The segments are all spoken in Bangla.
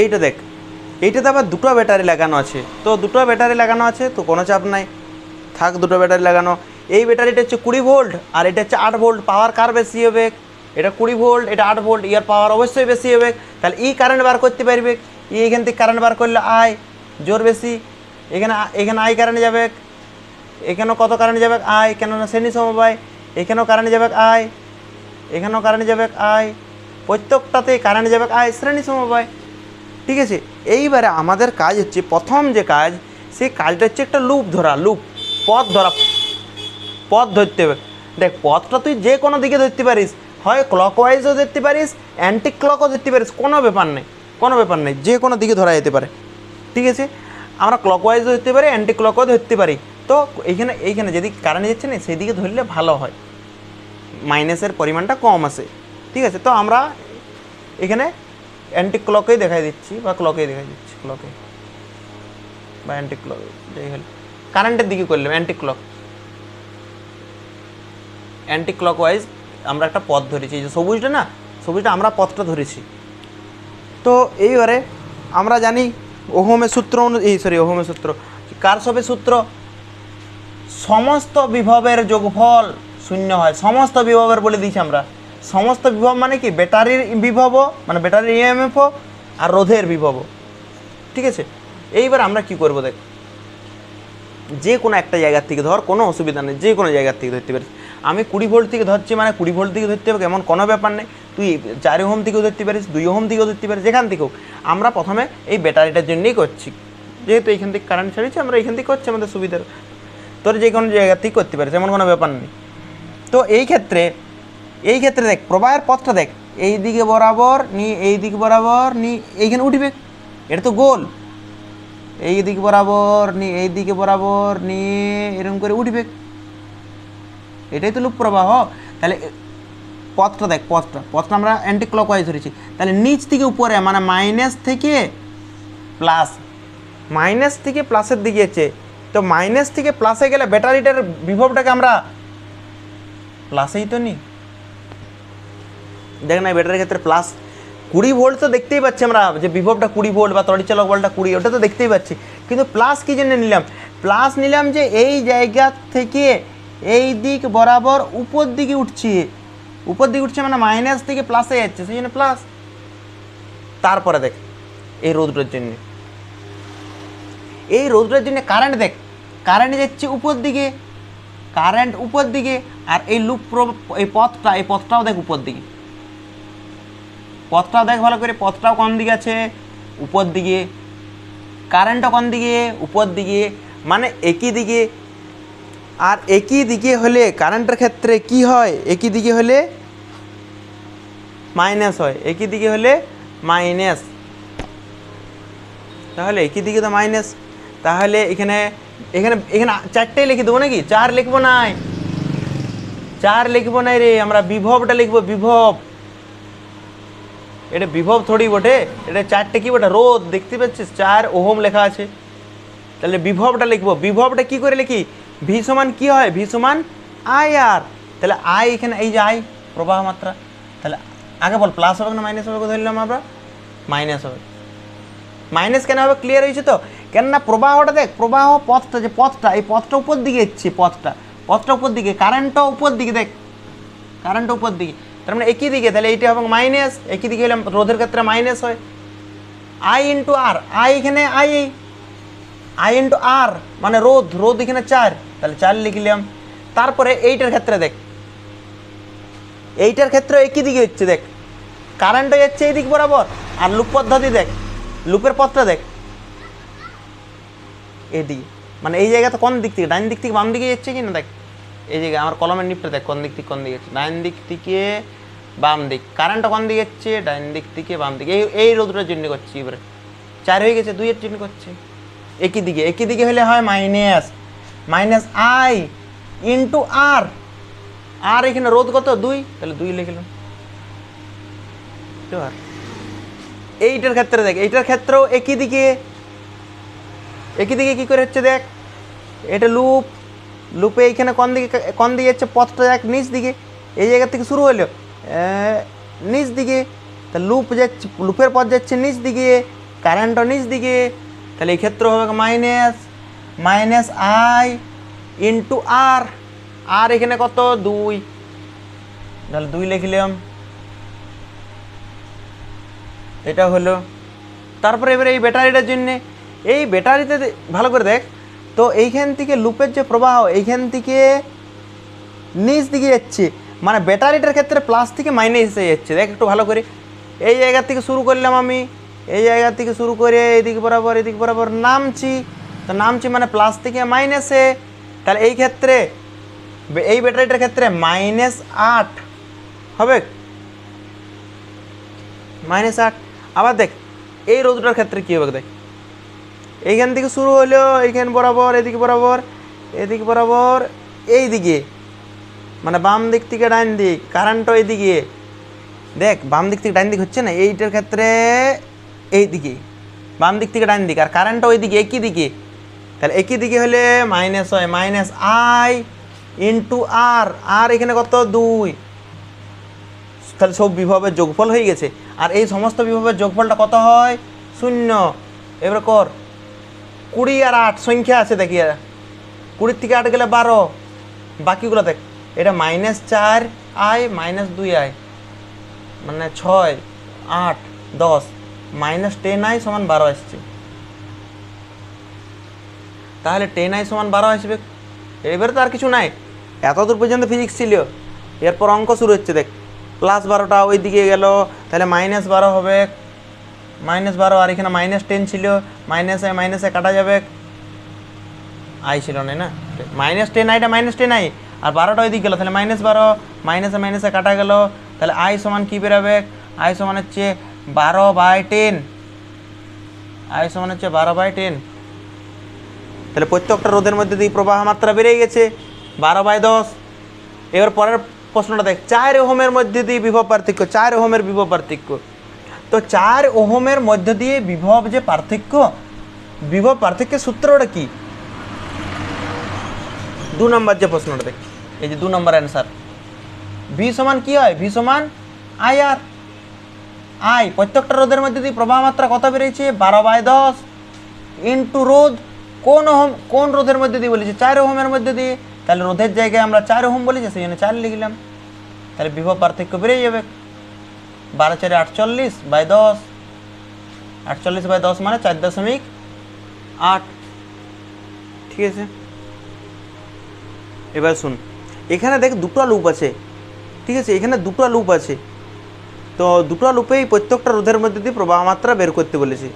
এইটা দেখ, এইটাতে আবার দুটো ব্যাটারি লাগানো আছে। তো দুটো ব্যাটারি লাগানো আছে, তো কোনো চাপ নাই। থাক, দুটো ব্যাটারি লাগানো। এই ব্যাটারিটা হচ্ছে কুড়ি ভোল্ট আর এটা হচ্ছে আট ভোল্ট পাওয়ার কার বেশি হবে? এটা কুড়ি ভোল্ট এটা আট ভোল্ট ইয়ার পাওয়ার অবশ্যই বেশি হবে। তাহলে ই কারেন্ট বার করতে পারবে। ই এখান থেকে কারেন্ট বার করলে আয়, জোর বেশি। এখানে এখানে আই কারেন্ট যাবে। এখানেও কত কারেন্ট যাবে? আয়, কেননা শ্রেণি সমবায়। এখানেও কারেন্ট যাবে, আয়। এখানেও কারেন্ট যাবে, আয়। প্রত্যেকটাতে কারেন্ট যাবে, আয়। শ্রেণি সমবায়। ঠিক আছে? এইবারে আমাদের কাজ হচ্ছে প্রথম যে কাজ, সেই কাজটা হচ্ছে একটা লুপ ধরা, লুপ, পথ ধরা। পথ ধরতে হবে। দেখ, পথটা তুই যে কোনো দিকে ধরতে পারিস। হয় ক্লকওয়াইজও ধরতে পারিস অ্যান্টি ক্লকও ধরতে পারিস, কোনো ব্যাপার নেই, কোনো ব্যাপার নেই, যে কোনো দিকে ধরা যেতে পারে। ঠিক আছে? আমরা ক্লকওয়াইজও ধরতে পারি অ্যান্টি ক্লকও ধরতে পারি। তো এইখানে এইখানে যদি কারেন্ট যাচ্ছে না, সেই দিকে ধরলে ভালো হয়। মাইনাসের পরিমাণটা কম আসে। ঠিক আছে? তো আমরা এখানে অ্যান্টি ক্লকেই দেখাই দিচ্ছি বা ক্লকেই দেখাই দিচ্ছি ক্লকে বা অ্যান্টি ক্লক যাই হল। কারেন্টের দিকে করলাম অ্যান্টি ক্লক অ্যান্টি ক্লকওয়াইজ আমরা একটা পথ ধরেছি, এই যে সবুজটা না, সবুজটা আমরা পথটা ধরেছি। তো এইবারে আমরা জানি ওহমের সূত্র এই সরি ওহমের সূত্র। কারসবের সূত্র, সমস্ত বিভবের যোগফল শূন্য হয়, সমস্ত বিভবের বলে দিয়েছি আমরা। সমস্ত বিভব মানে কি? ব্যাটারির বিভব মানে ব্যাটারির ইএমএফও আর রোধের বিভব। ঠিক আছে? এইবার আমরা কি করব দেখ? যে কোনো একটা জায়গার থেকে ধর, কোনো অসুবিধা নেই, যে কোনো জায়গার থেকে ধরতে পারিস। আমি কুড়ি ভোল্ট থেকে ধরছি মানে কুড়ি ভোল্ট থেকে ধরতে হবে, এমন কোনো ব্যাপার নেই। তুই চার হোম থেকেও ধরতে পারিস, দুই হোম থেকেও ধরতে পারিস, যেখান থেকেও। আমরা প্রথমে এই ব্যাটারিটার জন্যই করছি। যেহেতু এইখান থেকে কারেন্ট ছাড়িয়েছি, আমরা এইখান থেকে করছি আমাদের সুবিধার। তোর যে কোনো জায়গা থেকে করতে পারিস, এমন কোনো ব্যাপার নেই। তো এই ক্ষেত্রে এই ক্ষেত্রে দেখ প্রবাহের পথটা দেখ, এই দিকে বরাবর, নি, এই দিক বরাবর, নি, এইখানে উঠবে। এটা তো গোল এই দিক বরাবর, নি, এই দিকে বরাবর নিয়ে এরকম করে উঠবে। এটাই তো লুপ প্রবাহ। তাহলে পথটা দেখ, পথটা। পথটা আমরা অ্যান্টি ক্লকওয়াইজ ধরেছি। তাহলে নিচ থেকে উপরে মানে মাইনাস থেকে প্লাস মাইনাস থেকে প্লাসের দিকে যাচ্ছে তো মাইনাস থেকে প্লাসে গেলে ব্যাটারিটার বিভবটাকে আমরা প্লাসেই তো নিই দেখ না ব্যাটারির ক্ষেত্রে প্লাস কুড়ি ভোল্ট তো দেখতেই পাচ্ছি আমরা, যে বিভবটা কুড়ি ভোল্ট বা তড়িচালক বলটা কুড়ি, ওটা তো দেখতেই পাচ্ছি। কিন্তু প্লাস কী জন্য নিলাম? প্লাস নিলাম যে এই জায়গা থেকে এই দিক বরাবর উপর দিকে উঠছি। উপর দিকে উঠছে মানে মাইনাস থেকে প্লাসে যাচ্ছে, সেই জন্য প্লাস তারপরে দেখ, এই রোদটার জন্য। এই রোদটার জন্য কারেন্ট দেখ কারেন্ট যাচ্ছে উপর দিকে কারেন্ট উপর দিকে, আর এই লুপ এই পথটা, এই পথটাও দেখ উপর দিকে। পথটাও দেখ ভালো করে, পথটাও কোন দিকে আছে? উপর দিকে। কারেন্টও কোন দিকে? উপর দিকে। মানে একই দিকে। আর একই দিকে হলে কারেন্টের ক্ষেত্রে কি হয়? একই দিকে হলে মাইনাস হয়। একই দিকে হলে মাইনাস তাহলে একই দিকে তো মাইনাস তাহলে এখানে এখানে এখানে চারটেই লিখে দেবো নাকি? চার লিখব নাই। চার লিখব নাই রে। আমরা বিভবটা লিখব, বিভব। এটা বিভব থোড়ি বটে, এটা চারটে কি বটে? রোদ, দেখতে পাচ্ছিস? চার ওহম লেখা আছে। তাহলে বিভবটা লিখব। বিভবটা কি করে লিখি? ভি সমান কি হয়? ভি সমান আই আর। তাহলে আই এখানে, এই যে আই, প্রবাহ মাত্রা। তাহলে আগে বল প্লাস হবে না মাইনাস হবে ধরলাম আমরা? মাইনাস হবে। মাইনাস কেন হবে? ক্লিয়ার হয়েছে তো? কেননা প্রবাহটা দেখ, প্রবাহ পথটা, যে পথটা, এই পথটা উপর দিকে এসছে, পথটা। পথটা উপর দিকে কারেন্টটা উপর দিকে দেখ। কারেন্টটা উপর দিকে। তার মানে একই দিকে, তাহলে এইটা হবে মাইনাস একই দিকে হলে রোধের ক্ষেত্রে মাইনাস হয়। আই ইন্টু আর আই এখানে আই আই ইন্টু আর মানে রোধ রোধ এখানে চার, তাহলে চার লিখলাম। তারপরে এইটার ক্ষেত্রে দেখ। এইটার ক্ষেত্রে একই দিকে হচ্ছে, দেখ। কারেন্টও যাচ্ছে এই দিক বরাবর, আর লুপ পদ্ধতি দেখ। লুপের পথটা দেখ। এদিকে মানে এই জায়গাতে কোন দিক থেকে ডাইন দিক থেকে বাম দিকে যাচ্ছে কি না দেখ। এই জায়গায় আমার কলমের নিপটা দেখ, কোন দিক থেকে কোন দিকে ডাইন দিক থেকে বাম দিক। কারেন্টটা কোন দিকে যাচ্ছে? ডাইন দিক থেকে বাম দিকে। এই এই রোদটার জন্য করছি এবারে। চার হয়ে গেছে দুইয়ের জন্য করছে। একই দিকে একই দিকে হলে হয় minus minus I into R R এখানে রোদ কত? দুই। তাহলে দুই লিখলাম আর এইটার ক্ষেত্রে দেখ, এইটার ক্ষেত্রেও একই দিকে একই দিকে কী করে হচ্ছে দেখ? এটা লুপ লুপে এইখানে কোন দিকে কোন দিকে যাচ্ছে? পথটা দেখ নিচ দিকে। এই জায়গা থেকে শুরু হলো নিচ দিকে। তা লুপ যাচ্ছে, লুপের পথ যাচ্ছে নিচ দিকে। কারেন্টও নিচ দিকে। তাহলে এই ক্ষেত্রে হবে minus minus I into R. R এখানে কত? দুই। তাহলে দুই লিখলাম। এটা হলো। তারপরে এবারে এই ব্যাটারিটার জন্যে, এই ব্যাটারিতে ভালো করে দেখ। তো এইখান থেকে লুপের যে প্রবাহ, এইখান থেকে নিচ দিকে যাচ্ছে। মানে ব্যাটারিটার ক্ষেত্রে প্লাস থেকে মাইনাসে যাচ্ছে। দেখ একটু ভালো করে। এই জায়গা থেকে শুরু করলাম আমি। এই জায়গা থেকে শুরু করে এদিক বরাবর এদিক বরাবর নামছি। তো নামছি মানে প্লাস থেকে মাইনাসে তাহলে এই ক্ষেত্রে, এই ব্যাটারিটার ক্ষেত্রে মাইনাস আট। হবে? মাইনাস আট। আবার দেখ, এই রোদটার ক্ষেত্রে কী হবে দেখ? এইখান থেকে শুরু হলো এইখান বরাবর, এদিকে বরাবর, এদিক বরাবর এই দিকে মানে বাম দিক থেকে ডান দিক কারেন্টও এইদিকে দেখ, বাম দিক থেকে ডান দিক হচ্ছে না, এইটার ক্ষেত্রে এই দিকে বাম দিক থেকে ডান দিক, আর কারেন্টও ওই দিকে একই দিকে। তাহলে একই দিকে হলে মাইনাস হয় minus I into R R এখানে কত? দুই। তাহলে সব বিভবের যোগফল হয়ে গেছে। আর এই সমস্ত বিভবের যোগফলটা কত হয়? শূন্য। এবার কর। কুড়ি আর আট সংখ্যা আছে দেখি। কুড়ির থেকে আট গেলে বারো। বাকিগুলো দেখ, এটা মাইনাস চার আয় মাইনাস দুই আয়। মানে ছয়, আট, দশ মাইনাস টেন আই সমান বারো আসছে। তাহলে টেন আই সমান বারো আসবে। এবারে তো আর কিছু নাই। এত দূর পর্যন্ত ফিজিক্স ছিল। এরপর অঙ্ক শুরু হচ্ছে দেখ। প্লাস বারোটা ওই দিকে গেল, তাহলে মাইনাস বারো হবে। মাইনাস বারো, আর এখানে মাইনাস টেন ছিল, মাইনাসে মাইনাসে কাটা যাবে। আই ছিল না না? মাইনাস টেন আইটা মাইনাস টেন আই, আর বারোটা ওই দিকে গেলো, তাহলে মাইনাস বারো, মাইনাসে মাইনাসে কাটা গেল। তাহলে আই সমান কী বেরোবে? আই সমান হচ্ছে বারো বাই টেন। আই সমান হচ্ছে বারো বাই টেন। তাহলে প্রত্যেকটা রোদের মধ্যে দিয়ে প্রবাহ মাত্রা বেড়ে গেছে, বারো বাই দশ। এবার পরের প্রশ্নটা দেখ, চার ওহমের মধ্যে দিয়ে বিভব পার্থক্য, চার ওহমের বিভব পার্থক্য। তো চার ওহমের মধ্য দিয়ে বিভব যে পার্থক্য, বিভব পার্থক্যের সূত্রটা কি? দু নম্বর যে প্রশ্নটা দেখ, এই যে দু নম্বর অ্যান্সার ভি সমান কি হয়? ভি সমান আই আর আই প্রত্যেকটা রোদের মধ্যে দিয়ে প্রবাহ মাত্রা কত বেড়েছে? বারো বাই দশ ইন্টু রোদ কোন ওহম, কোন রোধের মধ্যে দিয়ে বলেছে? চার ওহমের মধ্যে দিয়ে। তাহলে রোধের জায়গায় আমরা চার ওহম বলেছি, সেই জন্য চার লিখলাম। তাহলে বিভব পার্থক্য বেড়ে যাবে। বারো চারে আটচল্লিশ বাই দশ। আটচল্লিশ বাই দশ মানে চার দশমিক আট। ঠিক আছে? এবার শুন। এখানে দেখ দুটো লুপ আছে। ঠিক আছে? এখানে দুটো লুপ আছে। তো দুটো লুপেই প্রত্যেকটা রোধের মধ্যে দিয়ে প্রবাহ মাত্রা বের করতে বলেছি।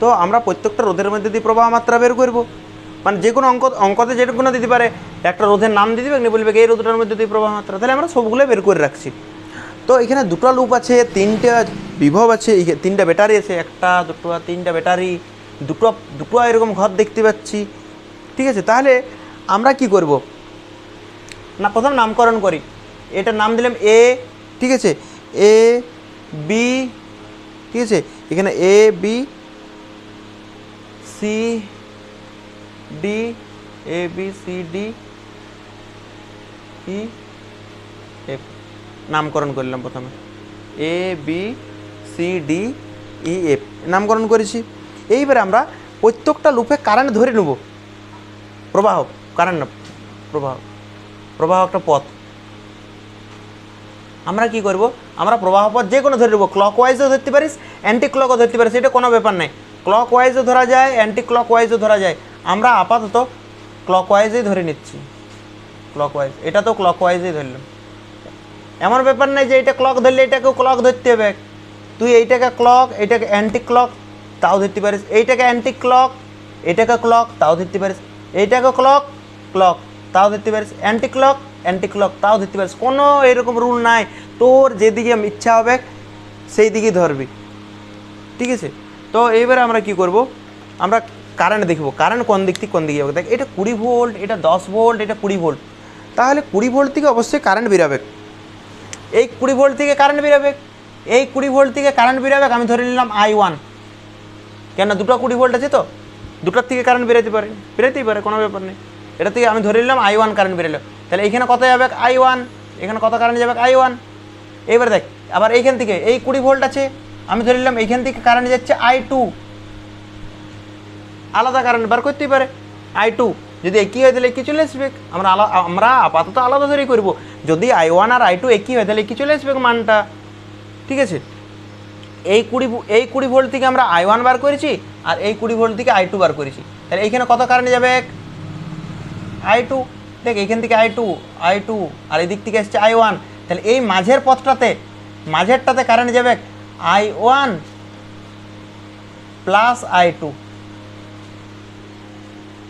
তো আমরা প্রত্যেকটা রোধের মধ্যে দিয়ে প্রবাহ মাত্রা বের করব। মানে যে কোনো অঙ্ক অঙ্কতে যেটা কোনো দিতে পারে, একটা রোধের নাম দিয়ে দিবে বলবে এই রোধটার মধ্যে দিয়ে প্রবাহ মাত্রা। তাহলে আমরা সবগুলো বের করে রাখছি। তো এখানে দুটো লুপ আছে, তিনটা বিভব আছে তিনটা ব্যাটারি আছে, একটা, দুটো, তিনটা ব্যাটারি দুটো দুটো এরকম ঘর দেখতে পাচ্ছি। ঠিক আছে, তাহলে আমরা কি করব? না, প্রথম নামকরণ করি। এটার নাম দিলাম এ ঠিক আছে? এ বি ঠিক আছে? এখানে A B C D A B C D E নামকরণ করলাম প্রথমে। A B C D E F নামকরণ করেছি। এইবারে আমরা প্রত্যেকটা লুপে কারেন্ট ধরে নেব। প্রবাহ কারেন্ট প্রবাহ। প্রবাহ একটা পথ। আমরা কি করব? আমরা প্রবাহ পথ যে কোনো ধরে নেব। ক্লক ওয়াইজও ধরতে পারিস অ্যান্টি ক্লকও ধরতে পারিস, এটা কোনো ব্যাপার নাই। ক্লক ওয়াইজও ধরা যায় অ্যান্টি ক্লক ওয়াইজও ধরা যায়। আমরা আপাতত ক্লক ওয়াইজেই ধরে নিচ্ছি। ক্লক ওয়াইজ এটা তো ক্লক ওয়াইজেই ধরলাম। এমন ব্যাপার নাই যে এটা ক্লক ধরলে এটাকেও ক্লক ধরতে হবে। তুই এইটাকে ক্লক এটাকে অ্যান্টি ক্লক তাও ধরতে পারিস। এইটাকে অ্যান্টি ক্লক এটাকে ক্লক তাও ধরতে পারিস। এইটাকে ক্লক ক্লক তাও ধরতে পারিস। অ্যান্টি ক্লক অ্যান্টি ক্লক তাও ধরতে পারিস। কোনো এরকম রুল নাই। তোর যেদিকে ইচ্ছা হবে সেই দিকেই ধরবি। ঠিক আছে? তো এইবারে আমরা কি করব? আমরা কারেন্ট দেখব। কারেন্ট কোন দিক থেকে কোন দিকে যাবে? দেখ, এটা কুড়ি ভোল্ট এটা দশ ভোল্ট এটা কুড়ি ভোল্ট তাহলে কুড়ি ভোল্ট থেকে অবশ্যই কারেন্ট বেরোবে এই কুড়ি ভোল্ট থেকে কারেন্ট বেরোবে। এই কুড়ি ভোল্ট থেকে কারেন্ট বেরোবে, আমি ধরে নিলাম আই ওয়ান কেন? দুটো কুড়ি ভোল্ট আছে তো। দুটোর থেকে কারেন্ট বেরোতে পারে। বেরোতেই পারে, কোনো ব্যাপার নেই। এটা থেকে আমি ধরে নিলাম আই ওয়ান কারেন্ট বেরোলো। তাহলে এখানে কত যাবে? আই ওয়ান এখানে কত কারেন্ট যাবে? আই ওয়ান এবার দেখ, আবার এইখান থেকে, এই কুড়ি ভোল্ট আছে, আমি ধরে নিলাম এইখান থেকে কারেন্ট যাচ্ছে আই টু আলাদা কারেন্ট বার করতেই পারে। আই টু যদি একই হয় তাহলে একই চলে আসবে। আমরা আলাদা আমরা আপাতত আলাদা ধরেই করব। যদি আই ওয়ান আর আই টু একই হয় তাহলে একই চলে আসবে মানটা। ঠিক আছে? এই কুড়ি এই কুড়ি ভোল্ট থেকে আমরা আই ওয়ান বার করেছি আর এই কুড়ি ভোল্ট থেকে আই টু বার করেছি। তাহলে এইখানে কত কারেন্ট যাবে এক? আই টু দেখ, এইখান থেকে আই টু আই টু আর এই দিক থেকে এসছে আই ওয়ান তাহলে এই মাঝের পথটাতে, মাঝেরটাতে কারেন্ট যাবে I one plus I two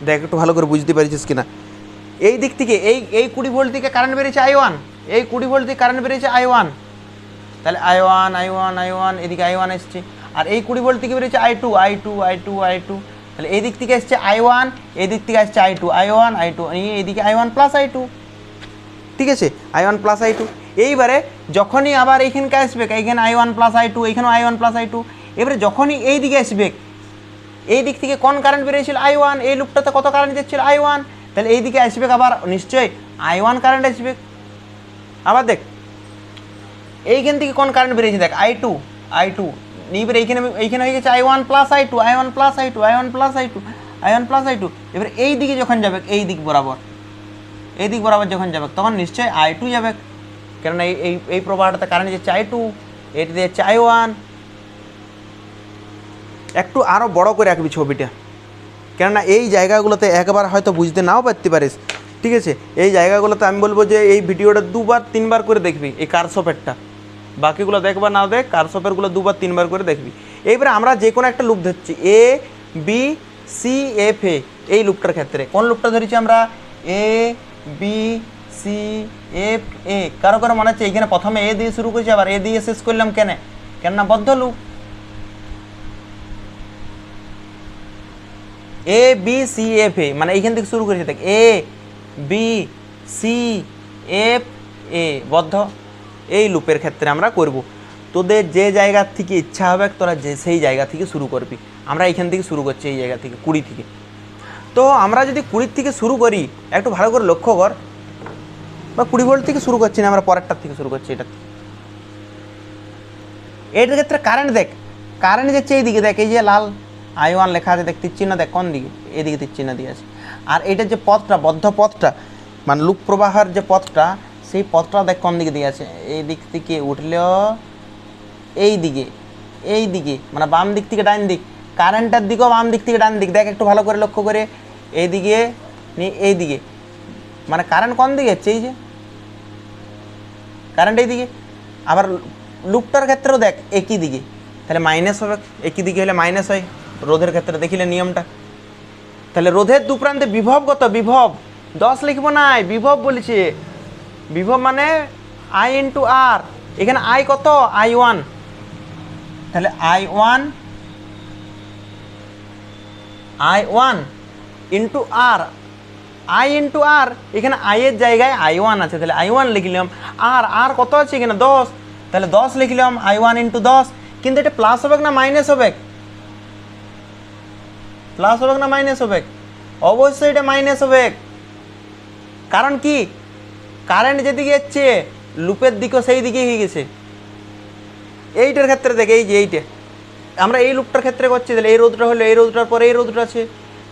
দেখ, একটু ভালো করে বুঝতে পারছিস কিনা। এই দিক থেকে, এই এই কুড়ি ভোল্ট থেকে কারেন্ট বেরিয়েছে আই ওয়ান এই কুড়ি ভোল্ট থেকে কারেন্ট বেরিয়েছে আই ওয়ান তাহলে I one I one I one এদিকে আই ওয়ান এসছে। আর এই কুড়ি ভোল্ট থেকে বেরিয়েছে I two I two I two I two তাহলে এই দিক থেকে এসছে আই ওয়ান এই দিক থেকে আসছে I two I one I two এইদিকে I one plus I two ঠিক আছে? I one plus I two এইবারে যখনই আবার এইখানকে আসবে, এইখানে I one plus I two এইখানেও I one plus I two এবারে যখনই এই দিকে আসবে এই দিক থেকে কোন কারেন্ট বেরিয়েছিল? আই ওয়ান এই লুপটাতে কত কারেন্ট দিচ্ছিল আই ওয়ান তাহলে এই দিকে আসবে আবার, নিশ্চয়ই আই ওয়ান কারেন্ট আসবে। আবার দেখ, এইখান থেকে কোন কারেন্ট বেরিয়েছে? দেখ আই টু আই টু এবার এইখানে এইখানে হয়ে গেছে I one plus I two I one plus I two I one plus I two I one plus I two এবার এই দিকে যখন যাবে, এই দিক বরাবর, এই দিক বরাবর যখন যাবে, তখন নিশ্চয়ই আই টু যাবে। কেননা এই এই প্রবাহটাতে কারেন্ট যাচ্ছে আই টু এটি যাচ্ছে আই ওয়ান একটু আরও বড় করে রাখবি ছবিটা। কেননা এই জায়গাগুলোতে একবার হয়তো বুঝতে নাও পারতে পারিস। ঠিক আছে? এই জায়গাগুলোতে আমি বলব যে এই ভিডিওটা দুবার, তিনবার করে দেখবি এই কারশপেরটা বাকিগুলো দেখবা, না দেখ কারশপেরগুলো দুবার, তিনবার করে দেখবি। এইবারে আমরা যে কোনো একটা লুপ ধরছি। A B C F A এই লুপটার ক্ষেত্রে। কোন লুপটা ধরেছি আমরা? A B C F A কারও কারও মনে হচ্ছে এইখানে প্রথমে এ দিয়ে শুরু করেছি, আবার এ দিয়ে শেষ করলাম কেন? কেননা বদ্ধ loop A B C F A মানে এইখান থেকে শুরু করেছে দেখ A B C F A বদ্ধ। এই লুপের ক্ষেত্রে আমরা করব। তোদের যে জায়গা থেকে ইচ্ছা হবে, তোরা যে, সেই জায়গা থেকে শুরু করবি। আমরা এইখান থেকে শুরু করছি, এই জায়গা থেকে, কুড়ি থেকে। তো আমরা যদি কুড়ির থেকে শুরু করি, একটু ভালো করে লক্ষ্য কর। বা কুড়ি ভোল্ট থেকে শুরু করছি না, আমরা পরেরটার থেকে শুরু করছি, এটা। এটার ক্ষেত্রে কারেন্ট দেখ। কারেন্ট যাচ্ছে এই দিকে দেখ, এই যে লাল। আই ওয়ান লেখা আছে, দেখ তীর চিহ্ন দেখ, কোন দিকে? এদিকে তীর চিহ্ন দিয়ে আছে। আর এটার যে পথটা, বদ্ধ পথটা মানে লুপ প্রবাহের যে পথটা, সেই পথটা দেখ কোন দিকে দিয়ে আছে? এই দিক থেকে উঠলেও এই দিকে এই দিকে মানে বাম দিক থেকে ডান দিক। কারেন্টের দিকেও বাম দিক থেকে ডান দিক। দেখ একটু ভালো করে লক্ষ্য করে এই দিকে নিয়ে এই দিকে মানে কারেন্ট কোন দিকে হচ্ছে এই যে? কারেন্ট এই দিকে। আবার লুপটার ক্ষেত্রেও দেখ একই দিকে। তাহলে মাইনাস হবে, একই দিকে হলে মাইনাস হয়। রোধের ক্ষেত্রে দেখিলে নিয়মটা। তাহলে রোধের দু প্রান্তে বিভব কত বিভব, দশ লিখব নাই বিভব বলেছে। বিভব মানে আই ইন্টু আর এখানে আই কত? আই ওয়ান তাহলে I one I one into R I into R এখানে আই এর জায়গায় আই ওয়ান আছে। তাহলে আই ওয়ান লিখলাম আর আর কত আছে? এখানে দশ। তাহলে দশ লিখলাম আই ওয়ান ইন্টু দশ। কিন্তু এটা প্লাস হবে না মাইনাস হবে প্লাস হবে না মাইনাস হবে? অবশ্যই এটা মাইনাস হবে। কারণ কি? কারেন্ট যেদিকে যাচ্ছে, লুপের দিকও সেই দিকেই হয়ে গেছে। এইটার ক্ষেত্রে দেখ, এই যে এইটা। আমরা এই লুপটার ক্ষেত্রে করছি, তাহলে এই রোদটা হলো, এই রোদটার পরে এই রোদটা আছে।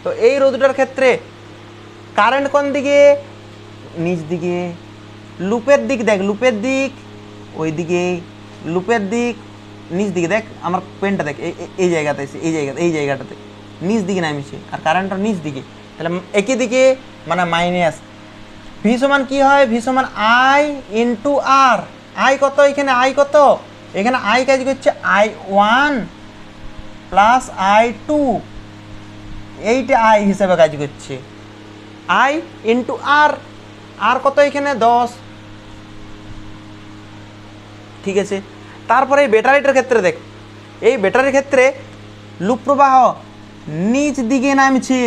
তো এই রোদটার ক্ষেত্রে কারেন্ট কোন দিকে? নিচ দিকে। লুপের দিক দেখ, লুপের দিক ওই দিকে লুপের দিক, নিচ দিকে দেখ, আমার পেনটা দেখ এই জায়গাতে এই জায়গাতে এই জায়গাটাতে। নিচ দিকে নামিছে, আর কারেন্টটা নিচ দিকে। তাহলে একই দিকে মানে মাইনাস ভি সমান কি হয়? ভি সমান আই ইন্টু আর আই কত? এখানে আই কত? এখানে আই কাজ করছে I one plus I two এইটা আই হিসাবে কাজ করছে। আই ইন্টু আর আর কত এখানে? দশ। ঠিক আছে? তারপরে এই ব্যাটারিটার ক্ষেত্রে দেখ। এই ব্যাটারির ক্ষেত্রে লুপ প্রবাহ নিচ দিকে নামছে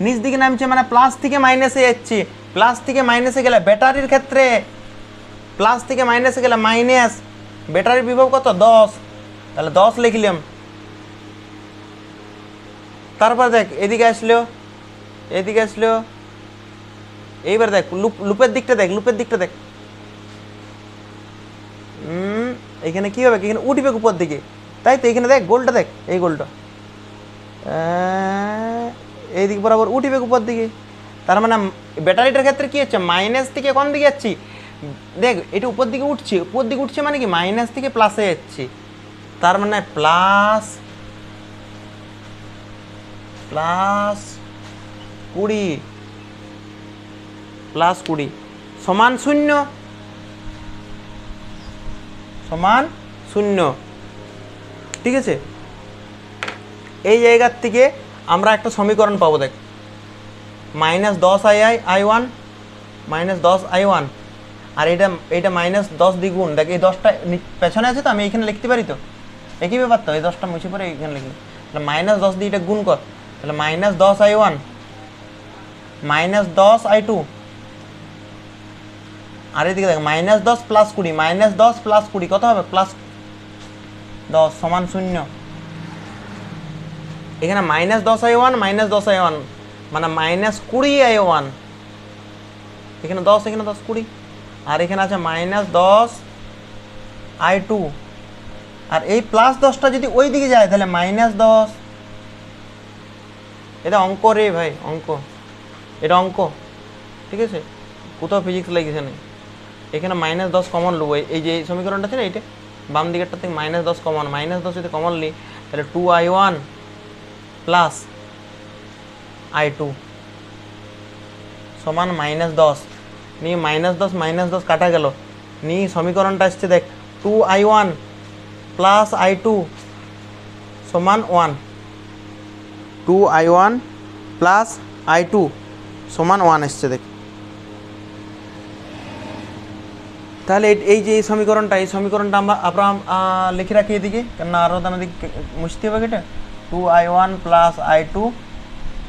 নিচ দিকে নামছে মানে প্লাস থেকে মাইনাসে যাচ্ছে প্লাস থেকে মাইনাসে গেলে ব্যাটারির ক্ষেত্রে প্লাস থেকে মাইনাসে গেলে মাইনাস ব্যাটারির বিভব কত দশ তাহলে দশ লিখলাম তারপর দেখ এদিকে আসলো এদিকে আসলো এইবার দেখ লুপ লুপের দিকটা দেখ লুপের দিকটা দেখ উম, এখানে কী হবে এখানে উঠবে উপর দিকে তাই তো এখানে দেখ গোলটা দেখ এই গোলটা আহ, এই দিক বরাবর উঠবে উপর দিকে। তার মানে ব্যাটারিটার ক্ষেত্রে কী হচ্ছে? মাইনাস থেকে কোন দিকে যাচ্ছি? দেখ, এটা উপর দিকে উঠছে। উপর দিকে উঠছে মানে কি? মাইনাস থেকে প্লাসে যাচ্ছি। তার মানে প্লাস প্লাস কুড়ি প্লাস কুড়ি। সমান শূন্য। সমান শূন্য। ঠিক আছে? এই জায়গার থেকে আমরা একটা সমীকরণ পাবো, দেখ। মাইনাস দশ I I I one, minus দশ আই ওয়ান। আর এটা এইটা মাইনাস দশ দ্বিগুণ, দেখ, এই দশটা পেছনে আছে তো, আমি এখানে লিখতে পারি তো? একই ব্যাপার তো, এই দশটা মুছে পরে এখানে লিখি। তাহলে মাইনাস দশ দিয়ে এটা গুণ কর। তাহলে মাইনাস দশ আই ওয়ান, মাইনাস দশ আই টু। আর এদিকে দেখ, মাইনাস দশ প্লাস কুড়ি, মাইনাস দশ প্লাস কুড়ি, কত হবে? প্লাস দশ সমান শূন্য। এখানে মাইনাস দশ আই ওয়ান মাইনাস দশ আই ওয়ান মানে মাইনাস কুড়ি আই ওয়ান এখানে দশ এখানে দশ, কুড়ি। আর এখানে আছে মাইনাস দশ আই টু আর এই প্লাস দশটা যদি ওই দিকে যায়, তাহলে মাইনাস দশ। এটা অঙ্ক রে ভাই, অঙ্ক। এটা অঙ্ক। ঠিক আছে? কোথাও ফিজিক্স লেগেছে না এখানে মাইনাস দশ কমন নেব এই- যে সমীকরণটা আছে না এইটা? বাম দিকেরটা থেকে মাইনাস দশ কমন মাইনাস দশ যদি কমন নিই তাহলে two I one plus I two সমান মাইনাস দশ। নিয়ে মাইনাস দশ মাইনাস দশ কাটা গেল। নিয়ে সমীকরণটা আসছে দেখ two I one plus I two সমান one two I one plus I two সমান ওয়ান এসছে দেখ। তাহলে এই- যে এই সমীকরণটা এই সমীকরণটা আমরা আহ, লিখে রাখি এদিকে কেননা আরও দানা দিক মুছতে হবে এটা two I one plus I two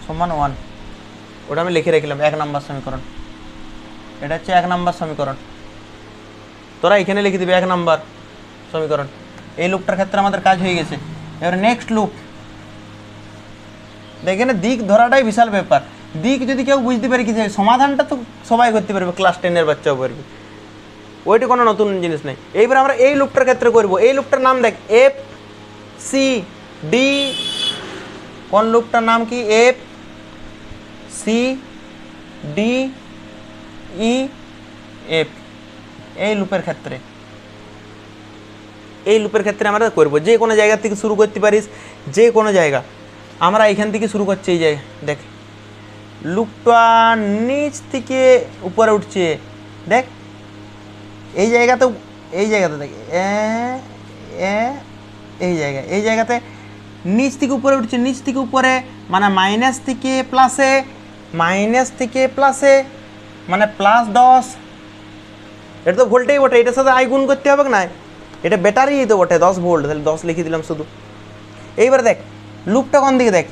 সমান ওয়ান ওটা আমি লিখে রেখলাম, এক নাম্বার সমীকরণ। এটা হচ্ছে এক নাম্বার সমীকরণ। তোরা এখানে লিখে দিবি এক নাম্বার সমীকরণ। এই লুপটার ক্ষেত্রে আমাদের কাজ হয়ে গেছে। এবার নেক্সট লুপ এখানে দিক ধরাটাই বিশাল ব্যাপার। দিক যদি কেউ বুঝতে পারে কি সমাধানটা তো সবাই করতে পারবে ক্লাস টেনের বাচ্চাও পারবে। ওইটা কোনো নতুন জিনিস নেই। এইবার আমরা এই লুপটার ক্ষেত্রে করব। এই লুপটার নাম দেখ এফ সি ডি কোন লুপটার নাম কি? F C D E F এই লুপের ক্ষেত্রে। এই লুপের ক্ষেত্রে আমরা করব। যে কোনো জায়গা থেকে শুরু করতে পারিস, যে কোনো জায়গা। আমরা এখান থেকে শুরু করছি, এই জায়গা দেখ। লুপটা নিচ থেকে উপরে উঠছে। দেখ। এই জায়গাতে এই জায়গাতে দেখ। এ এই জায়গা এই জায়গাতে নিচ থেকে উপরে উঠছে নিচ থেকে উপরে মানে মাইনাস থেকে প্লাসে মাইনাস থেকে প্লাসে মানে প্লাস দশ এটা তো ভোল্টেই বটে এটার সাথে আই গুণ করতে হবে না এটা ব্যাটারি তো বটে দশ ভোল্ট তাহলে দশ লিখে দিলাম শুধু এইবার দেখ লুপটা কোন দিকে দেখ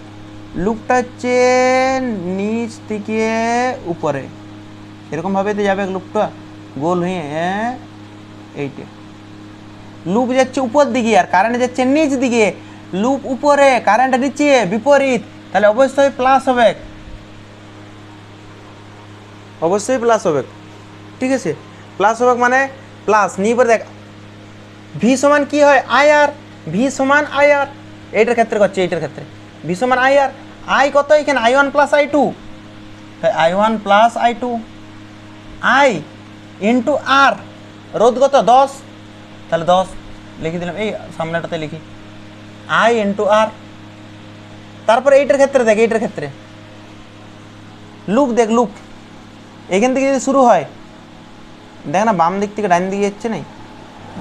লুপটা হচ্ছে নিচ থেকে উপরে এরকমভাবে তো যাবে লুপটা গোল হয়ে হ্যাঁ এইটা লুপ যাচ্ছে উপর দিকে আর কারেন্ট যাচ্ছে নিচ দিকে লুপ উপরে কারেন্ট নিচে, বিপরীত। তাহলে অবশ্যই প্লাস হবে। অবশ্যই প্লাস হবে। ঠিক আছে? প্লাস হবে মানে প্লাস নিয়ে পরে দেখ ভি সমান কি হয়? আই আর ভি সমান আই আর এইটার ক্ষেত্রে করছে, এইটার ক্ষেত্রে। ভি সমান আই আর আই কত এখানে? I one plus I two I one plus I two I into R রোধ কত? দশ। তাহলে দশ। লিখে দিলাম। এই সামনেটাতে লিখি। আই ইন্টু আর তারপরে এইটার ক্ষেত্রে দেখ, এইটার ক্ষেত্রে। লুপ দেখ লুপ এখান থেকে যদি শুরু হয়, দেখ না, বাম দিক থেকে ডান দিকে যাচ্ছে নাই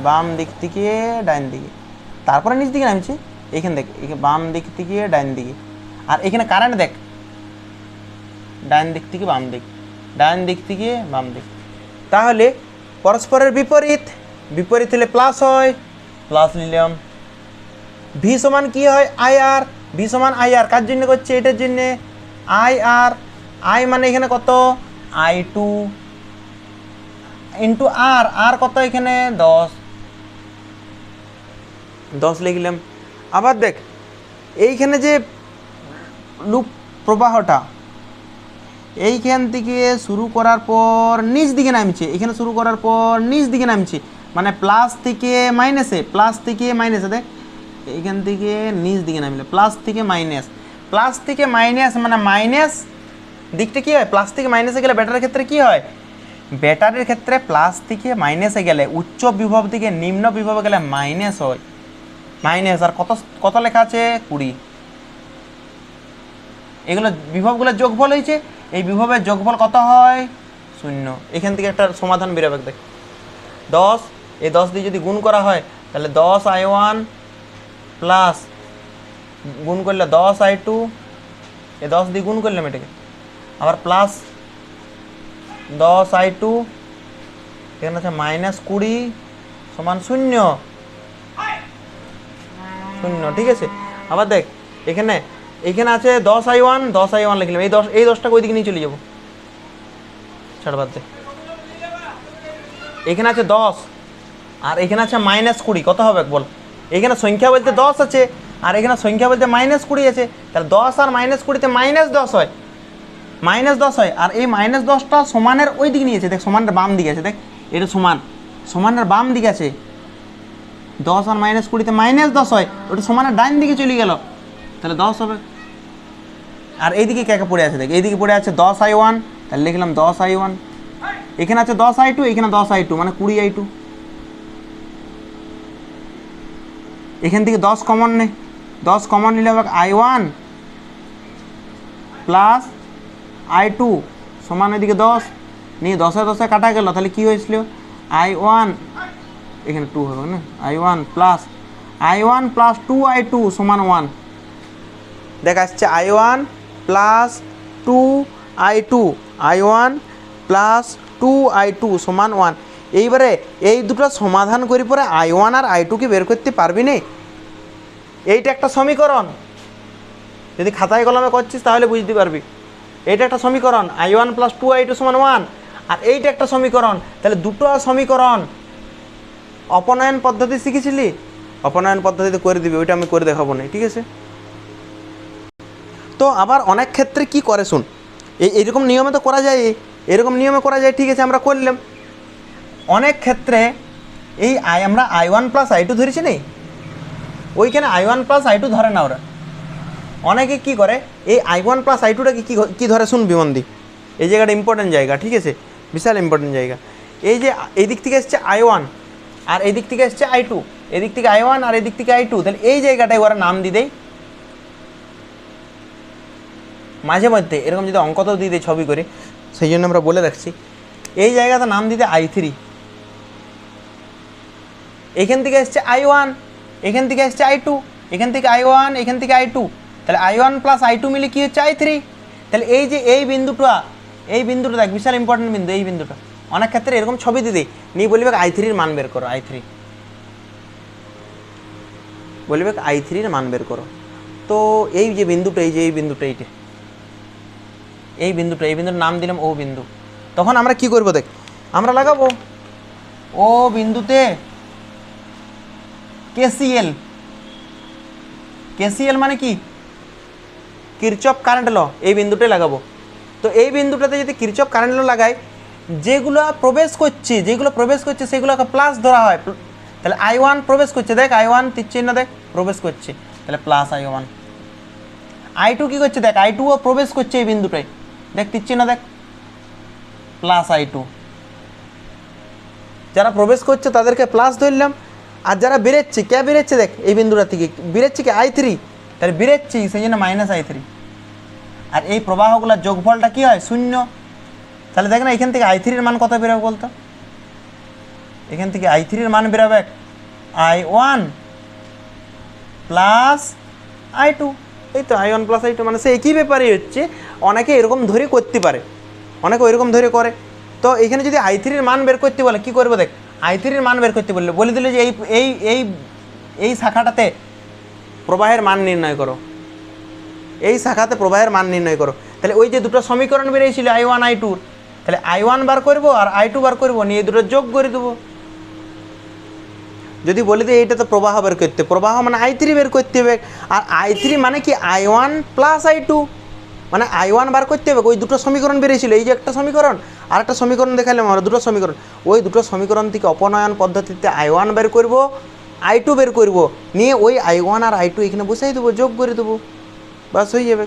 বাম দিক থেকে ডান দিকে। তারপরে নিচ দিকে নামছে। এখানে দেখ বাম দিক থেকে ডান দিকে। আর এখানে কারেন্ট দেখ। ডান দিক থেকে বাম দিক। ডান দিক থেকে বাম দিক। তাহলে পরস্পরের বিপরীত। বিপরীত হলে প্লাস হয়। প্লাস নিলাম। ভি সমান কি হয়? আই আর ভি সমান আই আর কার জন্য করছে? এটার জন্যে। আই আর আই মানে এখানে কত? I two into R R কত এখানে? দশ। দশ লিখলাম। আবার দেখ, এইখানে যে লুপ প্রবাহটা, এইখান থেকে শুরু করার পর নিচ দিকে নামছে। এখানে শুরু করার পর নিচ দিকে নামছে। মানে প্লাস থেকে মাইনাসে প্লাস থেকে মাইনাসে দেখ। এইখান থেকে নিচ দিকে নামিলে। প্লাস থেকে মাইনাস প্লাস থেকে মাইনাস মানে মাইনাস দিকটা কী হয়? প্লাস থেকে মাইনাসে গেলে ব্যাটারের ক্ষেত্রে কি হয়? ব্যাটারির ক্ষেত্রে প্লাস থেকে মাইনাসে গেলে, উচ্চ বিভব থেকে নিম্ন বিভবে গেলে মাইনাস হয়। মাইনাস আর কত কত লেখা আছে? কুড়ি। এগুলো বিভবগুলোর যোগফল হয়েছে। এই বিভবের যোগফল কত হয়? শূন্য। এখান থেকে একটা সমাধান বেরোবে দেখ। দশ। এই দশ দিয়ে যদি গুণ করা হয়, তাহলে দশ আই ওয়ান প্লাস গুণ করলে দশ আই টু এ দশ দিয়ে গুণ করলাম এটাকে। আবার প্লাস দশ আই টু এখানে আছে মাইনাস কুড়ি সমান শূন্য। শূন্য, ঠিক আছে? আবার দেখ, এখানে এখানে আছে দশ আই ওয়ান দশ আই ওয়ান লিখলাম। এই দশ, এই দশটাকে ওইদিকে নিয়ে চলে যাব। ছাড় বাদ দে। এখানে আছে দশ, আর এখানে আছে মাইনাস কুড়ি। কত হবে বল? এখানে সংখ্যা বলতে দশ আছে, আর এখানে সংখ্যা বলতে মাইনাস কুড়ি আছে। তাহলে দশ আর মাইনাস কুড়িতে মাইনাস দশ হয়। মাইনাস দশ হয়, আর এই মাইনাস দশটা সমানের ওই দিকে নিয়েছে। দেখ, সমানের বাম দিকে আছে, দেখ, এটা সমান। সমানের বাম দিকে আছে। দশ আর মাইনাস কুড়িতে মাইনাস দশ হয়, ওটা সমানের ডাইন দিকে চলে গেল। তাহলে দশ হবে। আর এইদিকে কে পড়ে আছে, দেখ, এইদিকে পড়ে আছে দশ আই ওয়ান তাহলে লিখলাম দশ আই ওয়ান এখানে আছে দশ আই টু এখানে দশ আই টু মানে কুড়ি আই টু এখান থেকে দশ কমন নে। দশ কমন নিলে হবে I one plus I two সমান এদিকে দশ। নিয়ে দশে দশে কাটা গেল, তাহলে কী হয়েছিল? আই ওয়ান এখানে টু হবে না? I one plus I one plus two I two সমান ওয়ান দেখা যাচ্ছে I one plus two I two I one plus two I two সমান ওয়ান এইবারে এই দুটো সমাধান করি পরে আই ওয়ান আর আই টু কি বের করতে পারবি নি? এইটা একটা সমীকরণ। যদি খাতায় কলমে করছিস তাহলে বুঝতে পারবি। এইটা একটা সমীকরণ I one plus two I two সমান ওয়ান আর এইটা একটা সমীকরণ, তাহলে দুটো সমীকরণ। অপনয়ন পদ্ধতি শিখেছিলি? অপনয়ন পদ্ধতিতে করে দিবি, ওইটা আমি করে দেখাবো না, ঠিক আছে? তো আবার অনেক ক্ষেত্রে কি করে শুন? এই এরকম নিয়মে তো করা যায়, এরকম নিয়মে করা যায়, ঠিক আছে, আমরা করলাম। অনেক ক্ষেত্রে এই আই আমরা I one plus I two ধরেছি নি? ওইখানে I one plus I two ধরে না ওরা। অনেকে কি করে? এই আই ওয়ান প্লাস আই টুটাকে কী কী ধরে শুনবি মন্দি এই জায়গাটা ইম্পর্টেন্ট জায়গা, ঠিক আছে? বিশাল ইম্পর্টেন্ট জায়গা। এই যে এই দিক থেকে এসছে আই ওয়ান আর এই দিক থেকে এসছে আই টু এদিক থেকে আই ওয়ান আর এদিক থেকে আই টু তাহলে এই জায়গাটায় ওরা নাম দিয়ে দেয়। মাঝে মধ্যে, এরকম যদি অঙ্কতেও দিয়ে দেয় ছবি করে, সেই জন্য আমরা বলে রাখছি। এই জায়গাটা নাম দিতে আই থ্রি এখান থেকে এসছে আই ওয়ান এখান থেকে এসছে আই টু এখান থেকে আই ওয়ান এখান থেকে আই টু তাহলে I one plus I two মিলে কী হচ্ছে? আই থ্রি তাহলে এই যে এই বিন্দুটা এই বিন্দুটা দেখ, বিশাল ইম্পর্টেন্ট বিন্দু, এই বিন্দুটা। অনেক ক্ষেত্রে এরকম ছবি দিদি, নিয়ে বলবে আই থ্রির মান বের করো আই থ্রি বলবে আই থ্রির মান বের করো। তো এই যে বিন্দুটা, এই যে এই বিন্দুটা, এইটা। এই বিন্দুটা, এই বিন্দুর নাম দিলাম ও বিন্দু। তখন আমরা কি করব দেখ? আমরা লাগাবো। ও বিন্দুতে কেসিএল কেসিএল মানে কি? কিরচপ কারেন্ট ল এই বিন্দুটাই লাগাবো। তো এই বিন্দুটাতে যদি কিরচপ কারেন্ট ল লাগাই, যেগুলো প্রবেশ করছে, যেগুলো প্রবেশ করছে, সেগুলোকে প্লাস ধরা হয়। তাহলে আই ওয়ান প্রবেশ করছে, দেখ আই ওয়ান চিহ্ন দেখ, প্রবেশ করছে। তাহলে plus I one I two কী করছে, দেখ আই টুও প্রবেশ করছে এই বিন্দুটায় দেখ চিহ্ন দেখ প্লাস আই টু যারা প্রবেশ করছে, তাদেরকে প্লাস ধরলাম। আর যারা বেরোচ্ছে, কে বেরোচ্ছে দেখ, এই বিন্দুটা থেকে। বেরোচ্ছে কি? আই থ্রি তাহলে বেরোচ্ছি সেই জন্য মাইনাস আই থ্রি আর এই প্রবাহগুলোর যোগফলটা কী হয়? শূন্য। তাহলে দেখ না, এখান থেকে আই থ্রির মান কত বেরোবে বলতো? এখান থেকে আই থ্রির মান বেরোবে I one plus I two এই তো I one plus I two মানে সে একই ব্যাপারই হচ্ছে। অনেকে এরকম ধরে করতে পারে। অনেকে ওইরকম ধরে করে। তো এখানে যদি আই থ্রির মান বের করতে বলে, কী করব দেখ? আই থ্রির মান বের করতে বললে। বলে দিলে যে এই এই এই এই শাখাটাতে প্রবাহের মান নির্ণয় করো। এই শাখাতে প্রবাহের মান নির্ণয় করো। তাহলে ওই যে দুটো সমীকরণ বেরিয়েছিল আই ওয়ান আই টুর তাহলে আই ওয়ান বার করব আর আই টু বার করব, নিয়ে দুটো যোগ করে দেবো। যদি বলি দিই এইটা তো প্রবাহ বের করতে, প্রবাহ মানে আই থ্রি বের করতে হবে। আর আই থ্রি মানে কি I one plus I two মানে আই ওয়ান বার করতে হবে, ওই দুটো সমীকরণ বেরিয়েছিল, এই যে একটা সমীকরণ, আর একটা সমীকরণ দেখালাম আমরা, দুটো সমীকরণ। ওই দুটো সমীকরণ থেকে অপনয়ন পদ্ধতিতে আই ওয়ান বের করব আই টু বের করব, নিয়ে ওই আই ওয়ান আর আই টু এখানে বসাই দেবো, যোগ করে দেবো বাস হয়ে যাবে।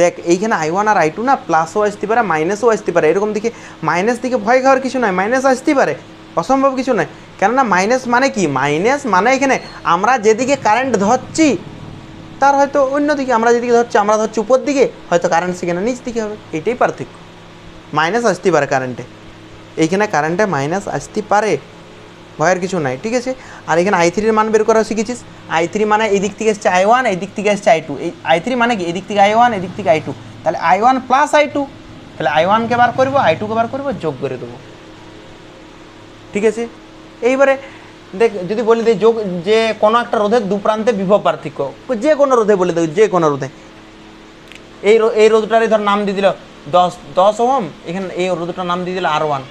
দেখ, এইখানে আই ওয়ান আর আই টু না প্লাসও আসতে পারে মাইনাসও আসতে পারে, এরকম দিকে মাইনাস দিকে ভয় খাওয়ার কিছু নয় মাইনাস আসতে পারে, অসম্ভব কিছু নয়। কেননা মাইনাস মানে কি? মাইনাস মানে এখানে আমরা যেদিকে কারেন্ট ধরছি তার হয়তো অন্য দিকে, আমরা যেদিকে ধরছি, আমরা ধরছি উপর দিকে, হয়তো কারেন্ট সেখানে নিচ দিকে হবে। এটাই পার্থক্য। মাইনাস আসতে পারে কারেন্টে এইখানে কারেন্টে মাইনাস আসতে পারে। ভয়ের কিছু নাই, ঠিক আছে? আর এখানে আই থ্রির মান বের করা শিখেছিস? আই থ্রি মানে এই দিক থেকে এসছে আই ওয়ান এই দিক থেকে এসছে আই টু এই আই থ্রি মানে কি? এদিক থেকে আই ওয়ান এদিক থেকে আই টু তাহলে I one plus I two তাহলে আই ওয়ানকে বার করব আই টুকে বার করব, যোগ করে দেবো। ঠিক আছে? এইবারে দেখ, যদি বলি দিই যোগ, যে কোনো একটা রোধের দু প্রান্তে বিভব পার্থক্য। যে কোনো রোধে বলে দেব যে কোনো রোধে। এই এই রোধটারই ধর নাম দিয়ে দিল দশ দশ ওহম, এখানে এই রোধটার নাম দিয়ে দিল আর ওয়ান।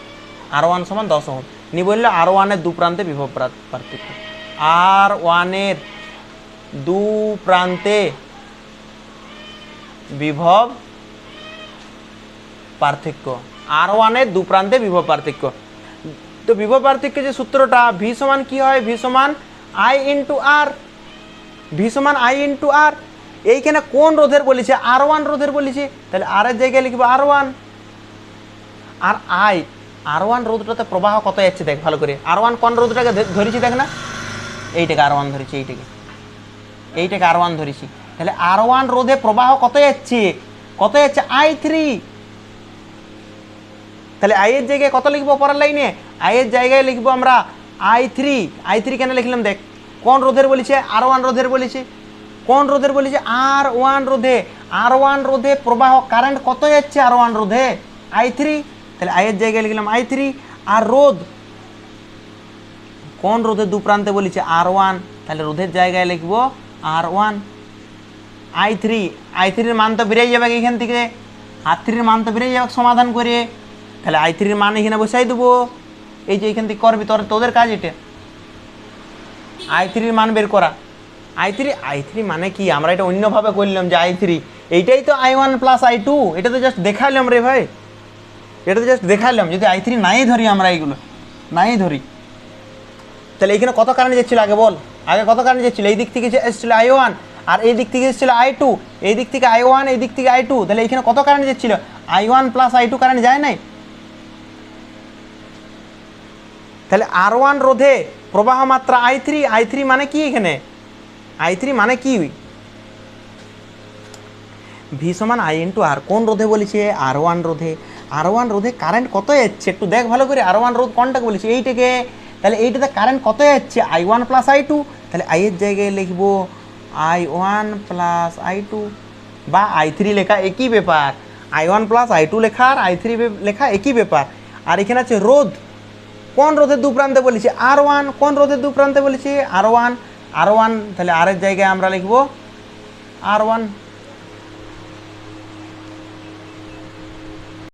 আর ওয়ান সমান দশ ওহম। নি বললে আর ওয়ানের দু প্রান্তে বিভব প্রা- পার্থক্য। আর ওয়ানের দু প্রান্তে বিভব পার্থক্য। আর ওয়ানের দু প্রান্তে বিভব পার্থক্য। তো বিভব পার্থক্য যে সূত্রটা ভি সমান কি হয়? ভি সমান আই ইন্টু আর ভি সমান আই ইন্টু আর এইখানে কোন রোধের বলেছে? আর ওয়ান রোধের বলেছে। তাহলে আর এর জায়গায় লিখব আর ওয়ান আর আই আর ওয়ান রোধটাতে প্রবাহ কত যাচ্ছে দেখ ভালো করে। আর ওয়ান কোন রোধটাকে ধরেছি দেখ না? এইটাকে আর ওয়ান ধরেছি, এইটাকে। এইটাকে আর ওয়ান ধরেছি। তাহলে আর ওয়ান রোধে প্রবাহ কত যাচ্ছে? কত যাচ্ছে? আই থ্রি তাহলে আই এর জায়গায় কত লিখব পরের লাইনে? আই এর জায়গায় লিখব আমরা আই থ্রি। আই থ্রি কেন লিখলাম দেখ? কোন রোধের বলেছে? আর ওয়ান রোধের বলেছে। কোন রোধের বলেছে? আর ওয়ান রোধে। আর ওয়ান রোধে প্রবাহ কারেন্ট কত যাচ্ছে আর ওয়ান রোধে? I three. তাহলে আই এর জায়গায় লিখলাম আই থ্রি। আর রোধ? কোন রোধের দু প্রান্তে বলেছে? R one. তাহলে রোধের জায়গায় লিখব R one. I three. I থ্রির মান তো বেরিয়ে যাবে এখান থেকে। আর থ্রির মান তো বেরিয়ে যাবে সমাধান করে। তাহলে আই থ্রির মান এখানে বসাই দেবো। এই যে এখান থেকে করবি, তোর তোদের কাজ এটা। আই থ্রির মান বের করা। আই থ্রি আই থ্রি মানে কি? আমরা এটা অন্যভাবে করলাম যে আই থ্রি এইটাই তো I one plus I two. এটা তো জাস্ট দেখালাম রে ভাই। এটা তো জাস্ট দেখালাম যদি আই থ্রি নাই ধরি আমরা এইগুলো। নাই ধরি। তাহলে এইখানে কত কারেন্ট যাচ্ছিল আগে বল? আগে কত কারেন্ট যাচ্ছিল? এই দিক থেকে এসেছিল আই ওয়ান আর এই দিক থেকে এসেছিল আই টু। এই দিক থেকে আই ওয়ান, এই দিক থেকে আই টু। তাহলে এইখানে কত কারেন্ট যাচ্ছিল? I one plus I two current যায় নাই? তাহলে আর ওয়ান রোধে প্রবাহ মাত্রা আই থ্রি আই থ্রি মানে কি এখানে? আই থ্রি মানে কি? ভি সমান আই ইন্টু আর কোন রোধে বলেছে? আর ওয়ান রোধে। আর ওয়ান রোধে কারেন্ট কত যাচ্ছে? একটু দেখ ভালো করে আর ওয়ান রোধ কোনটাকে বলেছে? এইটাকে। তাহলে এইটাতে কারেন্ট কত যাচ্ছে? I one plus I two তাহলে আই এর জায়গায় লিখব I one plus I two বা আই থ্রি লেখা একই ব্যাপার। I one plus I two লেখা আর আই থ্রি লেখা একই ব্যাপার। আর এখানে আছে রোধ। কোন রোধের দু প্রান্তে বলেছি? আর ওয়ান কোন রোধের দু প্রান্তে বলেছি? আর ওয়ান আর ওয়ান তাহলে আর এর জায়গায় আমরা লিখব আর ওয়ান